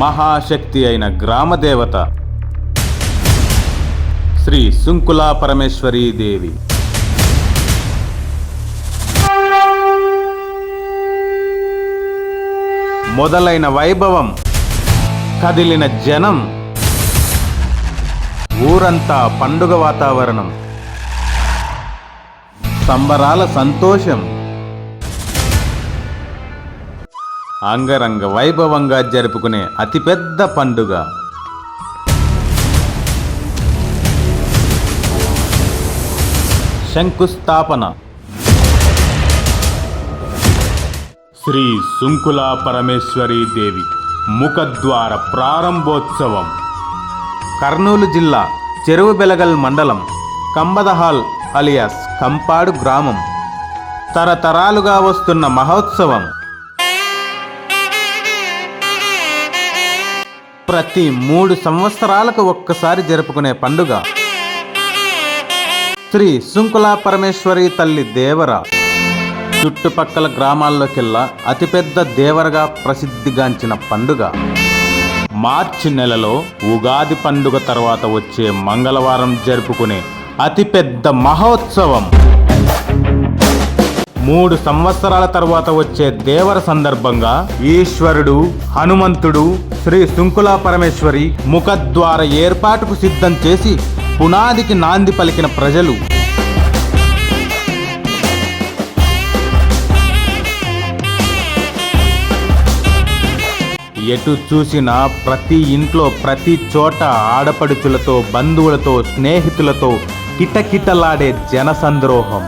మహాశక్తి అయిన గ్రామదేవత శ్రీ సుంకులా పరమేశ్వరీ దేవి. మొదలైన వైభవం కదిలిన జనం ఊరంతా పండుగ వాతావరణం. సంబరాల సంతోషం. అంగరంగ వైభవంగా జరుపుకునే అతిపెద్ద పండుగ. శంకుస్థాపన. శ్రీ శుంకుల పరమేశ్వరీ దేవి ముఖద్వార ప్రారంభోత్సవం. కర్నూలు జిల్లా చెరువు బెలగల్ మండలం కంబదహాల్ అలియాస్ కంపాడు గ్రామం. తరతరాలుగా వస్తున్న మహోత్సవం. ప్రతి మూడు సంవత్సరాలకు ఒక్కసారి జరుపుకునే పండుగ. శ్రీ సుంకులా పరమేశ్వరి తల్లి దేవర. చుట్టుపక్కల గ్రామాల్లోకెల్లా అతిపెద్ద దేవరగా ప్రసిద్ధిగాంచిన పండుగ. మార్చి నెలలో ఉగాది పండుగ తర్వాత వచ్చే మంగళవారం జరుపుకునే అతిపెద్ద మహోత్సవం. మూడు సంవత్సరాల తర్వాత వచ్చే దేవర సందర్భంగా ఈశ్వరుడు హనుమంతుడు శ్రీ శృంకులా పరమేశ్వరి ముఖద్వార ఏర్పాటుకు సిద్ధం చేసి పునాదికి నాంది పలికిన ప్రజలు. ఎటు చూసినా ప్రతి ఇంట్లో ప్రతి చోట ఆడపడుచులతో బంధువులతో స్నేహితులతో కిటకిటలాడే జనసంద్రోహం.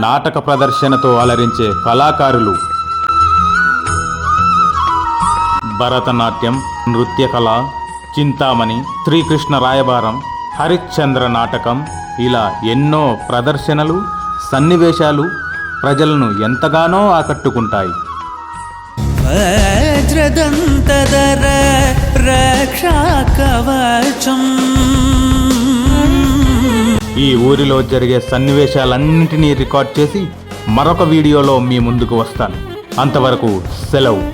నాటక ప్రదర్శనతో అలరించే కళాకారులు. భరతనాట్యం నృత్యకళ చింతామణి శ్రీకృష్ణ రాయబారం హరిశ్చంద్ర నాటకం ఇలా ఎన్నో ప్రదర్శనలు సన్నివేశాలు ప్రజలను ఎంతగానో ఆకట్టుకుంటాయి. రక్షా కవచం ఈ ఊరిలో జరిగే సన్నివేశాలన్నింటినీ రికార్డ్ చేసి మరొక వీడియోలో మీ ముందుకు వస్తాను. అంతవరకు సెలవు.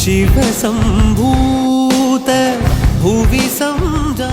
శివ సంభూత భువి సంజా